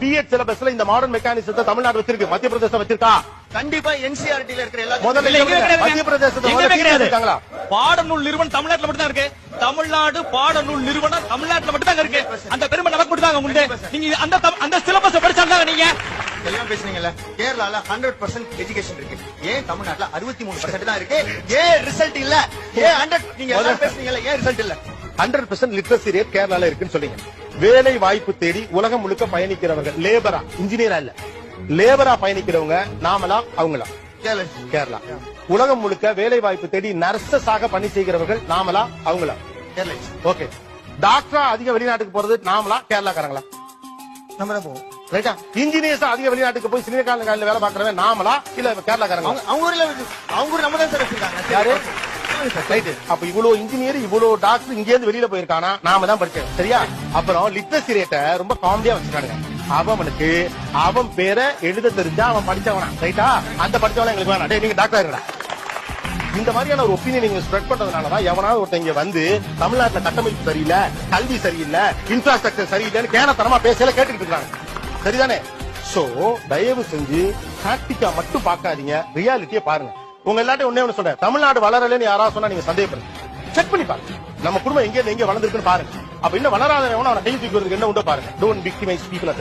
BEd சிலபஸ்ல இந்த modern மெக்கானிசத்தை தமிழ்நாடு வச்சிருக்கு. மத்திய பிரதேசம் வச்சிருக்கா? கண்டிப்பா என்சிஆர்டில இருக்கிற எல்லா முதல்ல. மத்திய பிரதேசத்தை எங்க முதல்ல கிடையாது. இருக்காங்களா பாடநூல் நிறுவனம் தமிழ்நாட்டுல மட்டும் தான் இருக்கு. தமிழ்நாடு பாடநூல் நிறுவனம் தமிழ்நாட்டுல மட்டும் தான் இருக்கு. அந்த பெருமை நமக்கு மட்டும் தாங்க உண்டு. நீங்க அந்த அந்த சிலபஸ் படிச்சாங்க நீங்க. எல்லாம் பேசுனீங்கல்ல. கேரளால ஹண்ட்ரட் பர்சன்ட் எஜுகேஷன் இருக்கு. ஏன் தமிழ்நாட்டுல அறுபத்தி மூணு பர்சன்ட் தான் இருக்கு? ஏன் ரிசல்ட் இல்ல? ஏன் ஹண்ட்ரட் நீங்க எல்லாம் பேசுனீங்கல்ல ஏன் ரிசல்ட் இல்ல? ஹண்ட்ரட் பெர்சென்ட் லிட்ரஸி ரேட் கேரளால இருக்குன்னு சொல்றீங்க. வேலை வாய்ப்பு தேடி உலகம் முழுக்க பயணிக்கிறவர்கள் லேபரா இன்ஜினியரா இல்ல. லேபரா பயணிக்கிறவங்க நாமலா அவங்களா? கேளு. கேரளா. உலகம் முழுக்க வேலை வாய்ப்பு தேடி நர்சஸாக பணி செய்கிறவர்கள் நாமலா அவங்களா? ஓகே. டாக்டரா அதிக வெளிநாட்டுக்கு போறது நாமலா கேரளாக்காரங்களா? நம்ம போவோம். ரைட்டா இன்ஜினியர்ஸ் அதிக வெளிநாட்டுக்கு போய் சினிமா காலையில வேலை பாக்குறவன் நாமலா இல்ல கேரளாக்காரங்களா? அவங்க அவங்க ஊர்ல வந்து- அவங்க ஊர் நம்ம தான் சார் யாரு? அப்ப இவ்வளவு இன்ஜினியர் இவ்வளவு டாக்டர் இங்க இருந்து வெளியில போயிருக்கானா? நாம தான் படிச்சேன் சரியா? அப்புறம் லிட்ரஸி ரேட்டை ரொம்ப காமெடியா வச்சிருக்கானுங்க அவனுக்கு அவன் பேரை எழுத தெரிஞ்சா அவன் படிச்சவனா ரைட்டா அந்த படிச்சவன எங்களுக்கு வேணாம். நீங்க டாக்டர் இருங்கடா. இந்த மாதிரியான ஒரு ஒப்பீனியன் நீங்க ஸ்ப்ரெட் பண்றதுனாலதான் எவனாவது ஒருத்தன் வந்து தமிழ்நாட்டுல கட்டமைப்பு சரியில்லை கல்வி சரியில்லை இன்ஃப்ராஸ்ட்ரக்சர் சரியில்லைன்னு கேனத்தனமா பேசல கேட்டுக்கிட்டு இருக்காங்க. சரிதானே? சோ தயவு செஞ்சு டாக்டிக்கா மட்டும் பார்க்காதீங்க. ரியாலிட்டியை பாருங்க. உங்க எல்லாத்தையும் ஒண்ணே ஒண்ணு சொல்றேன். தமிழ்நாடு வளரலன்னு யாராவது சொன்னா நீங்க சந்தேகப்படுங்க. செக் பண்ணி பாருங்க. நம்ம குடும்பம் எங்க எங்க வளர்ந்துருக்குன்னு பாருங்க. அப்ப இன்னும் வளராத அவனை கை தூக்கிறதுக்கு என்ன உண்டோ பாருங்க. Don't victimise people at